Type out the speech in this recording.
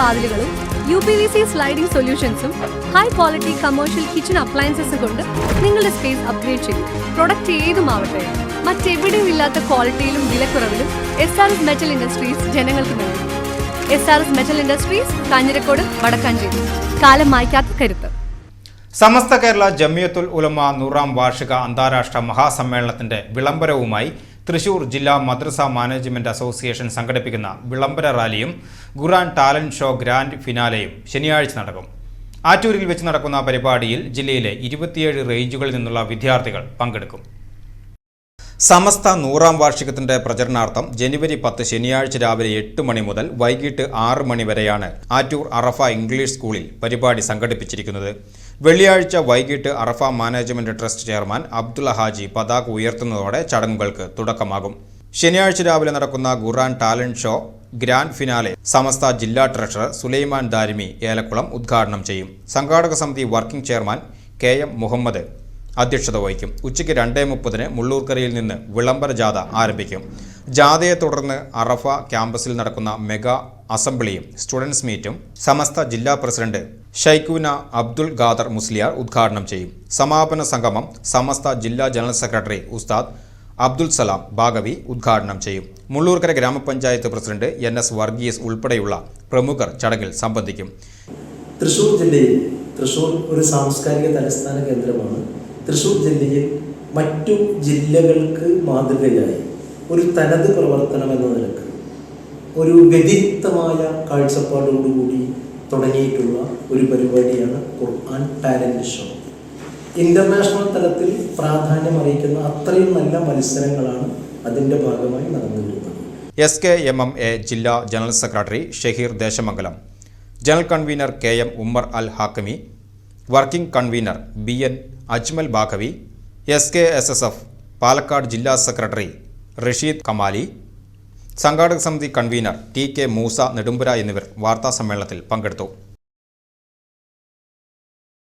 വാതിലുകളും U P V C sliding സൊല്യൂഷൻസും high quality commercial kitchen appliances കൊണ്ട് നിങ്ങളുടെ space upgrade ചെയ്യും പ്രൊഡക്റ്റ് ഏതുമാവട്ടെ മറ്റെവിടെയും ഇല്ലാത്ത ക്വാളിറ്റിയിലും വിലക്കുറവിലും S R S metal industries ജനങ്ങൾക്ക് നൽകും. S R S metal industries Kanjirakode Vadakkanchery കാലം മായ്ക്കാത്ത കരുത്ത്. സമസ്ത കേരള ജമിയത്തുൽ ഉലമ നൂറാം വാർഷിക അന്താരാഷ്ട്ര മഹാസമ്മേളനത്തിന്റെ വിളംബരവുമായി തൃശൂർ ജില്ലാ മദ്രസ മാനേജ്മെന്റ് അസോസിയേഷൻ സംഘടിപ്പിക്കുന്ന വിളംബര റാലിയും ഖുറാൻ ടാലന്റ് ഷോ ഗ്രാൻഡ് ഫിനാലെയും ശനിയാഴ്ച നടക്കും. ആറ്റൂരിൽ വെച്ച് നടക്കുന്ന പരിപാടിയിൽ ജില്ലയിലെ ഇരുപത്തിയേഴ് റേഞ്ചുകളിൽ നിന്നുള്ള വിദ്യാർത്ഥികൾ പങ്കെടുക്കും. സമസ്ത നൂറാം വാർഷികത്തിന്റെ പ്രചരണാർത്ഥം ജനുവരി പത്ത് ശനിയാഴ്ച രാവിലെ എട്ട് മണി മുതൽ വൈകിട്ട് ആറ് മണി വരെയാണ് ആറ്റൂർ അറഫ ഇംഗ്ലീഷ് സ്കൂളിൽ പരിപാടി സംഘടിപ്പിച്ചിരിക്കുന്നത്. വെള്ളിയാഴ്ച വൈകിട്ട് Arafa management trust chairman Abdulla Haji പതാക ഉയർത്തുന്നതോടെ ചടങ്ങുകൾക്ക് തുടക്കമാകും. ശനിയാഴ്ച രാവിലെ നടക്കുന്ന Quran talent show grand finale Samastha ജില്ലാ ട്രഷറർ സുലൈമാൻ ദാരിമി ഏലക്കുളം ഉദ്ഘാടനം ചെയ്യും. സംഘാടക സമിതി working chairman K M Muhammad അധ്യക്ഷത വഹിക്കും. ഉച്ചയ്ക്ക് രണ്ടേ മുപ്പതിന് മുള്ളൂർക്കരയിൽ നിന്ന് വിളംബര ജാഥ ആരംഭിക്കും. ജാഥയെ തുടർന്ന് അറഫ ക്യാമ്പസിൽ നടക്കുന്ന മെഗാ അസംബ്ലിയും സ്റ്റുഡൻസ് മീറ്റും സമസ്ത ജില്ലാ പ്രസിഡന്റ് ഷൈഖൂന അബ്ദുൽ ഖാദർ മുസ്ലിയാർ ഉദ്ഘാടനം ചെയ്യും. സമാപന സംഗമം സമസ്ത ജില്ലാ ജനറൽ സെക്രട്ടറി ഉസ്താദ് അബ്ദുൽ സലാം ഭാഗവി ഉദ്ഘാടനം ചെയ്യും. മുള്ളൂർക്കര ഗ്രാമപഞ്ചായത്ത് പ്രസിഡന്റ് എൻ എസ് വർഗീസ് ഉൾപ്പെടെയുള്ള പ്രമുഖർ ചടങ്ങിൽ സംബന്ധിക്കും. തൃശൂർ ജില്ലയിൽ തൃശൂർ ഒരു സാംസ്കാരിക തലസ്ഥാന കേന്ദ്രമാണ് തൃശ്ശൂർ ജില്ലയിൽ മറ്റു ജില്ലകൾക്ക് മാതൃകയായി ഒരു തനത് പ്രവർത്തനം എന്ന നിലയ്ക്ക് ഒരു വ്യതിരിക്തമായ കാഴ്ചപ്പാടോടുകൂടി തുടങ്ങിയിട്ടുള്ള ഒരു പരിപാടിയാണ് ഖുർആൻ ടാലന്റ് ഷോ ഇന്റർനാഷണൽ തലത്തിൽ പ്രാധാന്യം അറിയിക്കുന്ന അത്രയും നല്ല മത്സരങ്ങളാണ് അതിന്റെ ഭാഗമായി നടന്നിരുന്നത് S K M M A ജില്ലാ general secretary Shaheer Desamangalam. General convener K M Ummer Al Hakami working convener B N Ajmal Baqavi S K S S F Palakkad ജില്ലാ സെക്രട്ടറി റഷീദ് കമാലി സംഘാടക സമിതി convener T K Moosa Nedumpura എന്നിവർ വാർത്താസമ്മേളനത്തിൽ പങ്കെടുത്തു.